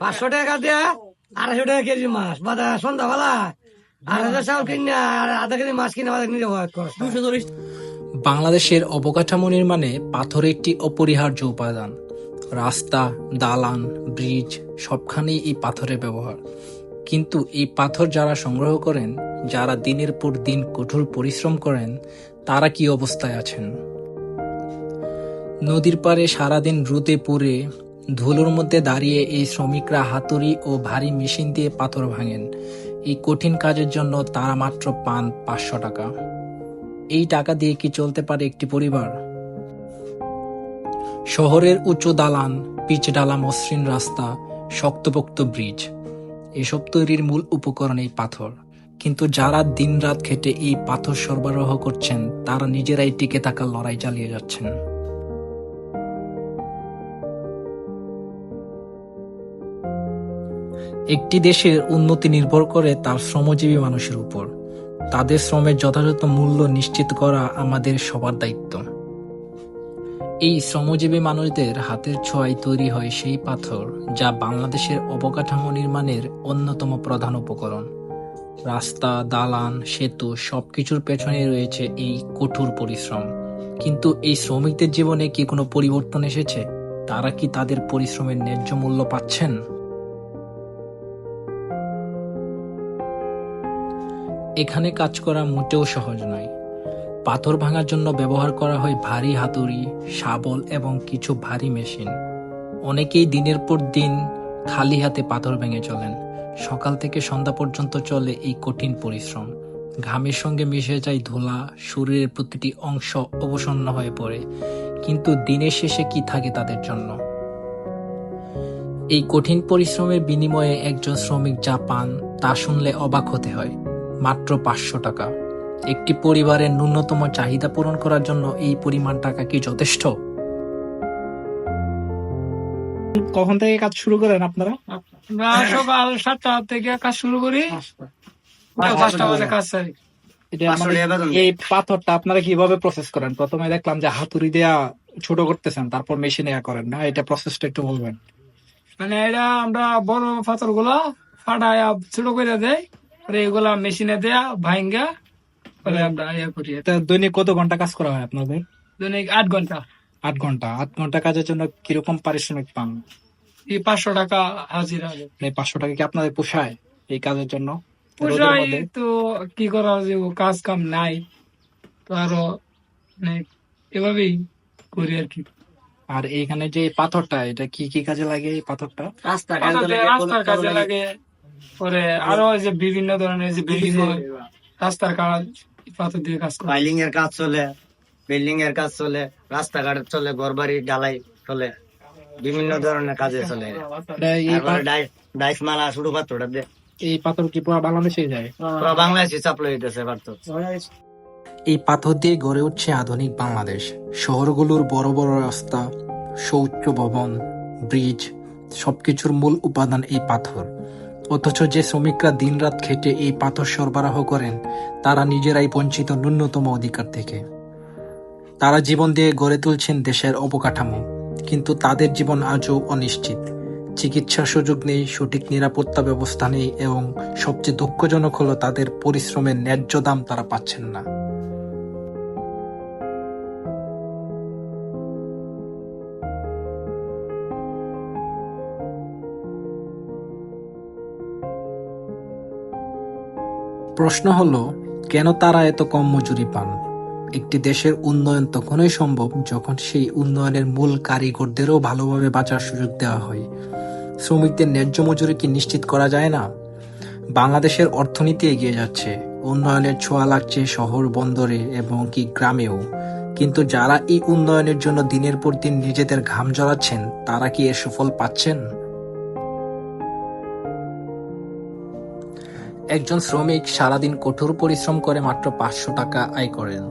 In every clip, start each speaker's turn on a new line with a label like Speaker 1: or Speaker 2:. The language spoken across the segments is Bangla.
Speaker 1: পাঁচশো টাকা দেয়া আড়াইশো টাকা কেজি মাছ। বা সন্ধ্যাবেলা আড়াইশো কিনে আর আধা কেজি মাছ কিনে বাদা নিজে ভয় খরচ
Speaker 2: বাংলাদেশের অবকাঠামো নির্মাণে পাথর একটি অপরিহার্য উপাদান। রাস্তা দালান ব্রিজ সবখানেই এই পাথরের ব্যবহার। কিন্তু এই পাথর যারা সংগ্রহ করেন যারা দিনের পর দিন কঠোর পরিশ্রম করেন তারা কি অবস্থায় আছেন? নদীর পাড়ে সারাদিন রোদে পুড়ে ধুলোর মধ্যে দাঁড়িয়ে এই শ্রমিকরা হাতুড়ি ও ভারী মেশিন দিয়ে পাথর ভাঙেন। এই কঠিন কাজের জন্য তারা মাত্র পান পাঁচশো টাকা। এই টাকা দিয়ে কি চলতে পারে একটি পরিবার? শহরের উঁচু দালান, পিচ ডালা, মসৃণ রাস্তা, শক্তপোক্ত ব্রিজ, এসব তৈরির মূল উপকরণ এই পাথর। কিন্তু যারা দিনরাত খেটে এই পাথর সরবরাহ করছেন, তারা নিজেরাই টিকে থাকার লড়াই চালিয়ে যাচ্ছেন। একটি দেশের উন্নতি নির্ভর করে তার শ্রমজীবী মানুষের উপর। তাদের শ্রমের যথাযথ মূল্য নিশ্চিত করা আমাদের সবার দায়িত্ব। এই শ্রমজীবী মানুষদের হাতের ছোঁয়ায় তৈরি হয় সেই পাথর যা বাংলাদেশের অবকাঠামো নির্মাণের অন্যতম প্রধান উপকরণ। রাস্তা, দালান, সেতু সবকিছুর পেছনে রয়েছে এই কঠোর পরিশ্রম। কিন্তু এই শ্রমিকদের জীবনে কি কোনো পরিবর্তন এসেছে? তারা কি তাদের পরিশ্রমের ন্যায্য মূল্য পাচ্ছেন? এখানে কাজ করা মোটেও সহজ নয়। পাথর ভাঙার জন্য ব্যবহার করা হয় ভারী হাতুড়ি, শাবল এবং কিছু ভারী মেশিন। অনেকেই দিনের পর দিন খালি হাতে পাথর ভেঙে চলেন। সকাল থেকে সন্ধ্যা পর্যন্ত চলে এই কঠিন পরিশ্রম। ঘামের সঙ্গে মিশে যায় ধুলা, শরীরের প্রতিটি অংশ অবসন্ন হয়ে পড়ে। কিন্তু দিনের শেষে কি থাকে তাদের জন্য? এই কঠিন পরিশ্রমের বিনিময়ে একজন শ্রমিক যা পান তা শুনলে অবাক হতে হয়। মাত্র পাঁচশো টাকা। একটি পরিবারের ন্যূনতম চাহিদা পূরণ করার জন্য এই পরিমাণ টাকা কি যথেষ্ট?
Speaker 3: কখন থেকে কাজ শুরু করেন আপনারা?
Speaker 4: সকাল সাতটা থেকে কাজ শুরু করি। পাঁচটা বাজে কাজ সারি।
Speaker 3: এটা
Speaker 1: পাঁচশো
Speaker 3: মানে। এই পাথরটা আপনারা কীভাবে প্রসেস করেন? প্রথমে দেখলাম যে হাতুড়ি দেয়া ছোট করতেছেন তারপর মেশিনে করেন না? এটা প্রসেসটা একটু বলবেন।
Speaker 4: মানে এটা আমরা বড় পাথরগুলা ফাটায় ছোট করে দেয় এগুলা মেশিনে দেয়া আমরা ইয়ে করি।
Speaker 3: এটা দৈনিক কত ঘণ্টা কাজ করা হয় আপনাদের?
Speaker 4: দৈনিক আট ঘণ্টা।
Speaker 3: আট ঘণ্টা। আট ঘণ্টা কাজের জন্য কীরকম পারিশ্রমিক পান?
Speaker 4: এই পাঁচশো টাকা হাজিরা
Speaker 3: এই পাঁচশো টাকা কি আপনাদের পোষায় এই কাজের জন্য? মধ্যে?
Speaker 4: তো কি করা যে কাজ কাম নাই তো আরও মানে এভাবেই করি আর কি।
Speaker 3: আর এইখানে যে পাথরটা এটা কি কি কাজে লাগে এই পাথরটা?
Speaker 1: রাস্তা
Speaker 4: পাথরটা রাস্তার কাজে লাগে। পরে আরও এই যে বিভিন্ন ধরনের যে বিল্ডিং রাস্তার কাজ পাথর দিয়ে কাজ করে।
Speaker 1: ফাইলিং এর কাজ চলে বিল্ডিং এর কাজ চলে রাস্তাঘাট চলে ঘর বাড়ি ডালাই চলে বিভিন্ন ধরনের কাজে চলে। ডাইস মালা শুরু পাত্রটা দিয়ে
Speaker 3: এই পাথর কি পুরো বাংলাদেশে যায়?
Speaker 1: পুরো বাংলাদেশি চাপলো হইতেছে এবার
Speaker 2: এই পাথর দিয়ে গড়ে উঠছে আধুনিক বাংলাদেশ। শহরগুলোর বড় বড় রাস্তা শৌচ ভবন ব্রিজ সবকিছুর মূল উপাদান এই পাথর। অথচ যে শ্রমিকরা দিনরাত খেটে এই পাথর সরবরাহ করেন, তারা নিজেরাই বঞ্চিত ন্যূনতম অধিকার থেকে। তারা জীবন দিয়ে গড়ে তুলছেন দেশের অবকাঠামো, কিন্তু তাদের জীবন আজও অনিশ্চিত। চিকিৎসার সুযোগ নেই, সঠিক নিরাপত্তা ব্যবস্থা নেই, এবং সবচেয়ে দুঃখজনক হলো তাদের পরিশ্রমের ন্যায্য দাম তারা পাচ্ছেন না। প্রশ্ন হলো, কেন তারা এত কম মজুরি পান? একটি দেশের উন্নয়ন তখনই সম্ভব যখন সেই উন্নয়নের মূল কারিগরদেরও ভালোভাবে বাঁচার সুযোগ দেওয়া হয়। শ্রমিকদের ন্যায্য মজুরি কি নিশ্চিত করা যায় না? বাংলাদেশের অর্থনীতি এগিয়ে যাচ্ছে। উন্নয়নের ছোঁয়া লাগছে শহর, বন্দরে এবং কি গ্রামেও। কিন্তু যারা এই উন্নয়নের জন্য দিনের পর দিন নিজেদের ঘাম জড়াচ্ছেন, তারা কি এর সুফল পাচ্ছেন? একজন শ্রমিক সারাদিন কঠোর পরিশ্রম করে মাত্র পাঁচশো টাকা আয় করেন।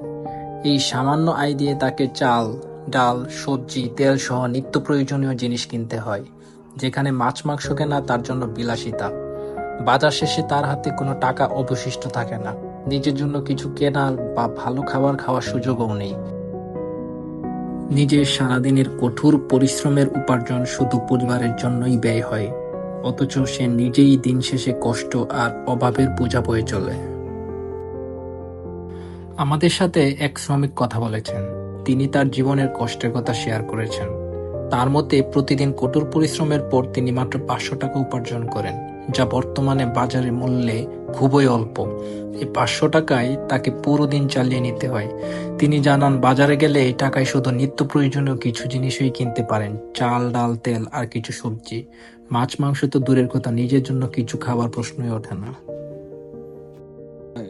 Speaker 2: এই সামান্য আয় দিয়ে তাকে চাল, ডাল, সবজি, তেল সহ নিত্য প্রয়োজনীয় জিনিস কিনতে হয়, যেখানে মাছ মাংস কেনা তার জন্য বিলাসিতা। বাজার শেষে তার হাতে কোনো টাকা অবশিষ্ট থাকে না। নিজের জন্য কিছু কেনার বা ভালো খাবার খাওয়ার সুযোগও নেই। নিজের সারাদিনের কঠোর পরিশ্রমের উপার্জন শুধু পরিবারের জন্যই ব্যয় হয়। অথচ সে নিজেই দিন শেষে কষ্ট আর অভাবের বোঝা বয়ে চলে। আমাদের সাথে এক শ্রমিক কথা বলেছেন। তিনি তার জীবনের কষ্টের কথা শেয়ার করেছেন। তার মতে, প্রতিদিন কঠোর পরিশ্রমের পর তিনি মাত্র পাঁচশো টাকা উপার্জন করেন, যা বর্তমানে বাজারে মূল্যে খুবই অল্প। এই পাঁচশো টাকায় তাকে পুরো দিন চালিয়ে নিতে হয়। তিনি জানান, বাজারে গেলে এই টাকায় শুধু নিত্য প্রয়োজনীয় কিছু জিনিসই কিনতে পারেন, চাল, ডাল, তেল আর কিছু সবজি। মাছ মাংস তো দূরের কথা, নিজের জন্য কিছু খাবার প্রশ্নই ওঠে না।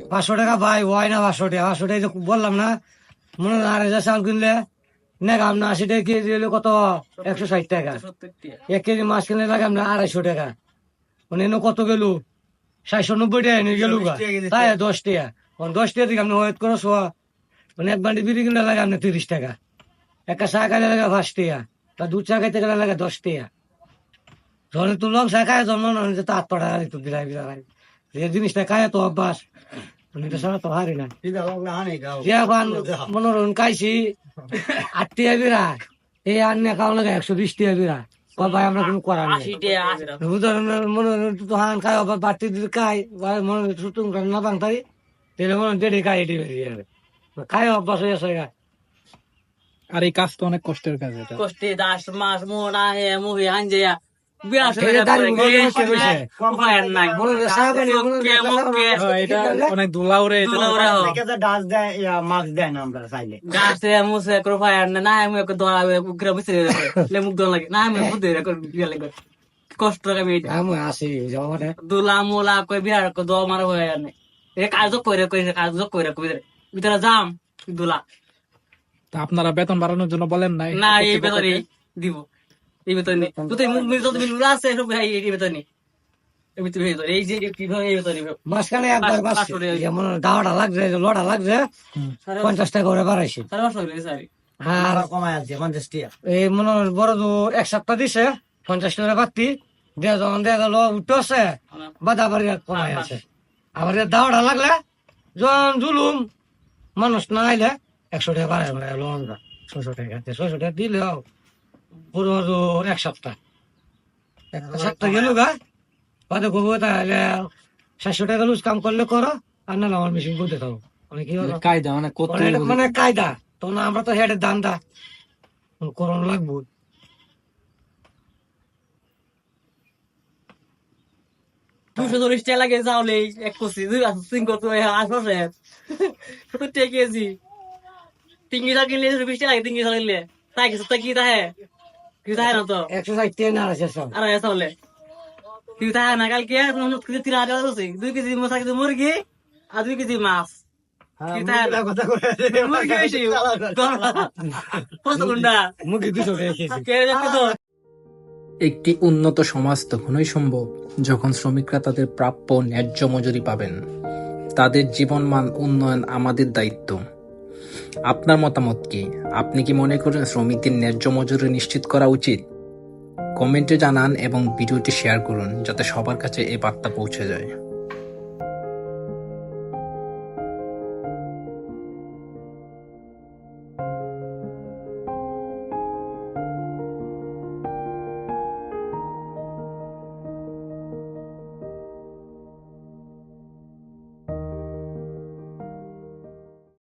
Speaker 1: পাঁচশো টাকা ভাই ওয়াই না পাঁচশো টাকা? পাঁচশো টাকা বললাম না, মনে হয় আড়াই হাজার চাল কিনলে, নেগাম না আশি টাকা কেজি হলে কত? একশো ষাট টাকা। এক কেজি মাছ কিনলে লাগাম না আড়াইশো টাকা। মানে এনে কত গেল? সাতশো নব্বই টাকা এনে গেল তাই দশ টাকা। মানে দশ টাকা দিকে আপনি ওয়েট করো শোয়া। মানে এক বান্ডি বিড়ি কিনলে লাগে আপনি তিরিশ টাকা। একটা চা খাইলে লাগে পাঁচ টাকা। বা দু চা খাইতে গেলে লাগে দশ টাকা। ধরে তুললাম চা খায় জন্ম না যে তার টাকা একটু বিলাই বিলাই এই জিনিসটা খায় তো অভ্যাস। মানে এটা ছাড়া তো হারি না। যে এখন মনোরঞ্জন খাইছি আট টাকা বিরা এই আন্নে খাওয়া লাগে একশো বিশ ও ভাই আমরা কোনো করার নেই। মনোরঞ্জন তো হান বাড়তি দিতে খাই মনোরঞ্জন না বাংতারি তাহলে মনে দেড়ে খাই এটি বেরিয়ে যাবে। খাই অভ্যাস হয়ে
Speaker 3: আর এই কাজ তো অনেক কষ্টের কাজ এটা।
Speaker 5: কষ্টে দাস মাস মোড়া হে মুহি আঞ্জে
Speaker 3: অনেক
Speaker 6: ডাস দেয় দেয় না আমরা চাইলে।
Speaker 5: মুসে না আমি উগ্র মুখ লাগে। না আমি লাগে কষ্ট
Speaker 1: আমি আসি যাওয়া
Speaker 5: দুলা মুলা কই বিহার কো দো মার হয়ে নাই এ কাজ কইরে কইরে কাজ কইরে কইরে। ভিতরে যাম দুলা।
Speaker 3: তা আপনারা বেতন বাড়ানোর জন্য বলেন নাই?
Speaker 5: না এই বেতনে দিব। এই বেতনে তুই তো মুখ তো তুমি লুলা আছে সব এই এই বেতনে এই বেতনে এই যে কীভাবে এই বেতনে
Speaker 1: মাঝখানে একবার বাস। যেমন দাওয়াটা লাগছে লড়া লাগছে পঞ্চাশ টাকা করে বাড়াইছি।
Speaker 5: সাড়ে পাঁচশো হইলে সারি
Speaker 1: আর
Speaker 6: কমায় আছে পঞ্চাশ টিয়া।
Speaker 1: এই মনে হয় বড় তো এক সপ্তাহ দিছে পঞ্চাশ টাকা বাড়তি। দেয়া যখন দেখা গেল উঠছে বাধা বাড়ি কমাই আছে আবার দাওয়াটা লাগলে যখন জুলুম মানুষ না আইলে একশো টাকা বাড়াই ছশো টাকা ছশো টাকা দিলেও পুরো তো এক সপ্তাহ। এক সপ্তাহ গেল গা। বাদে কবো তাহলে সাতশো টাকা লুজ কাম করলে করো আর না আমার মেশিন করতে থাকো মানে কি
Speaker 3: কায়দা মানে
Speaker 1: মানে কায়দা। তখন আমরা তো হেডের দান্দা। করণ লাগবো।
Speaker 5: দুশো চল্লিশ টাকা লাগে চাউলে এক কষি দুই গাছ তিন কত সত্তর টাকা কেজি। তিনগি চাল কিনলে বিশ টাকা লাগে তিনগি চাল কিনলে। তাই কিছু তাই কি তাহে? না তো
Speaker 1: না আছে সব
Speaker 5: আর না দুই কেজি মশা কেজি মুরগি আর দুই কেজি মাছ
Speaker 2: একটি উন্নত সমাজ তখনই সম্ভব যখন শ্রমিকরা তাদের প্রাপ্য ন্যায্য মজুরি পাবেন। তাদের জীবনমান উন্নয়ন আমাদের দায়িত্ব। আপনার মতামত কি? আপনি কি মনে করেন শ্রমিকদের ন্যায্য মজুরি নিশ্চিত করা উচিত? কমেন্টে জানান এবং ভিডিওটি শেয়ার করুন, যাতে সবার কাছে এই বার্তা পৌঁছে যায়।